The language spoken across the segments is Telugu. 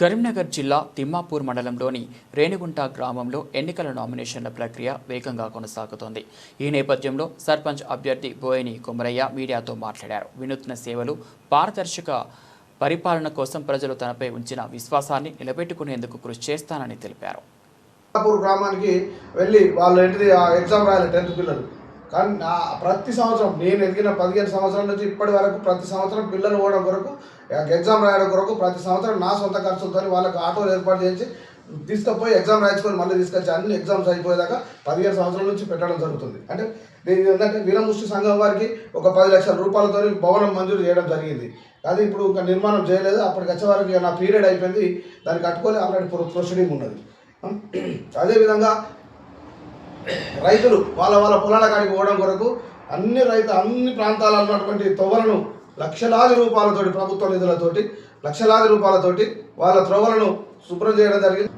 కరీంనగర్ జిల్లా తిమ్మాపూర్ మండలంలోని రేణిగుంట గ్రామంలో ఎన్నికల నామినేషన్ల ప్రక్రియ వేగంగా కొనసాగుతోంది. ఈ నేపథ్యంలో సర్పంచ్ అభ్యర్థి బోయిని కుమరయ్య మీడియాతో మాట్లాడారు. వినూత్న సేవలు పారదర్శక పరిపాలన కోసం ప్రజలు తనపై ఉంచిన విశ్వాసాన్ని నిలబెట్టుకునేందుకు కృషి చేస్తానని తెలిపారు. గ్రామానికి వెళ్ళి వాళ్ళు ఏంటిది ఎగ్జామ్ రాయాలి టెన్త్ పిల్లలు. కానీ నా ప్రతి సంవత్సరం నేను ఎదిగిన పదిహేను సంవత్సరాల నుంచి ఇప్పటి వరకు ప్రతి సంవత్సరం పిల్లలు పోవడం కొరకు ఎగ్జామ్ రాయడం కొరకు ప్రతి సంవత్సరం నా సొంత ఖర్చులతో వాళ్ళకి ఆటోలు ఏర్పాటు చేసి తీసుకుపోయి ఎగ్జామ్ రాయించుకొని మళ్ళీ తీసుకొచ్చి అన్ని ఎగ్జామ్స్ అయిపోయేదాకా పదిహేను సంవత్సరాల నుంచి పెట్టడం జరుగుతుంది. అంటే దీని ఏంటంటే వీరముష్టి సంఘం వారికి ఒక పది లక్షల రూపాయలతో భవనం మంజూరు చేయడం జరిగింది. అది ఇప్పుడు ఇంకా నిర్మాణం చేయలేదు. అప్పటికి వచ్చే వరకు నా పీరియడ్ అయిపోయింది. దాన్ని కట్టుకొని ఆల్రెడీ ప్రొసీడింగ్ ఉన్నది. అదేవిధంగా రైతులు వాళ్ళ వాళ్ళ పొలాల కాడికి పోవడం కొరకు అన్ని రైతు అన్ని ప్రాంతాలలో ఉన్నటువంటి తొవ్వలను లక్షలాది రూపాయలతోటి ప్రభుత్వ నిధులతోటి లక్షలాది రూపాయలతోటి వాళ్ళ త్రోవలను శుభ్రం చేయడం జరిగింది.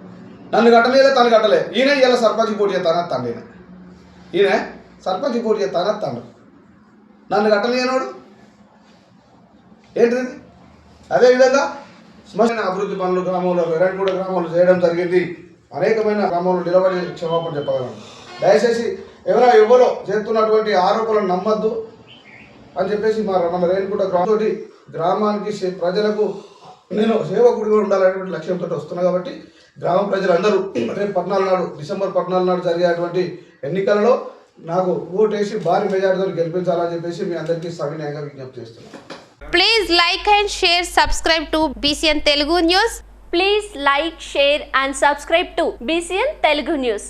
నన్ను కట్టలేదే తను కట్టలే. ఈయన ఇలా సర్పంచ్ పోటీ చేస్తాను తండ్రి ఈయన. ఈయన సర్పంచ్ పోటీ చేస్తాను తండ్రి నన్ను కట్టలేనోడు? ఏంటిది? అదేవిధంగా శ్మశాన అభివృద్ధి పనులు గ్రామంలో రెండు మూడు గ్రామాలు చేయడం జరిగింది. అనేకమైన గ్రామంలో నిలబడి క్షమాపణ చెప్పగలను. దయచేసి ఎవరో ఎవరో చేస్తున్నటువంటి ఆరోపణలు నమ్మద్దు అని చెప్పేసి మా మన రేణుకుంట గ్రామంతో గ్రామానికి ప్రజలకు నేను సేవకుడిగా ఉండాలనేటువంటి లక్ష్యంతో వస్తున్నా కాబట్టి గ్రామ ప్రజలందరూ రేపు పద్నాలుగు నాడు డిసెంబర్ పద్నాలుగు నాడు జరిగేటువంటి ఎన్నికలలో నాకు ఓటేసి భారీ మెజార్టీతో గెలిపించాలని చెప్పేసి మీ అందరికీ సవినయంగా విజ్ఞప్తి చేస్తున్నాను. Please like and share subscribe to BCN Telugu news please like share and subscribe to BCN Telugu news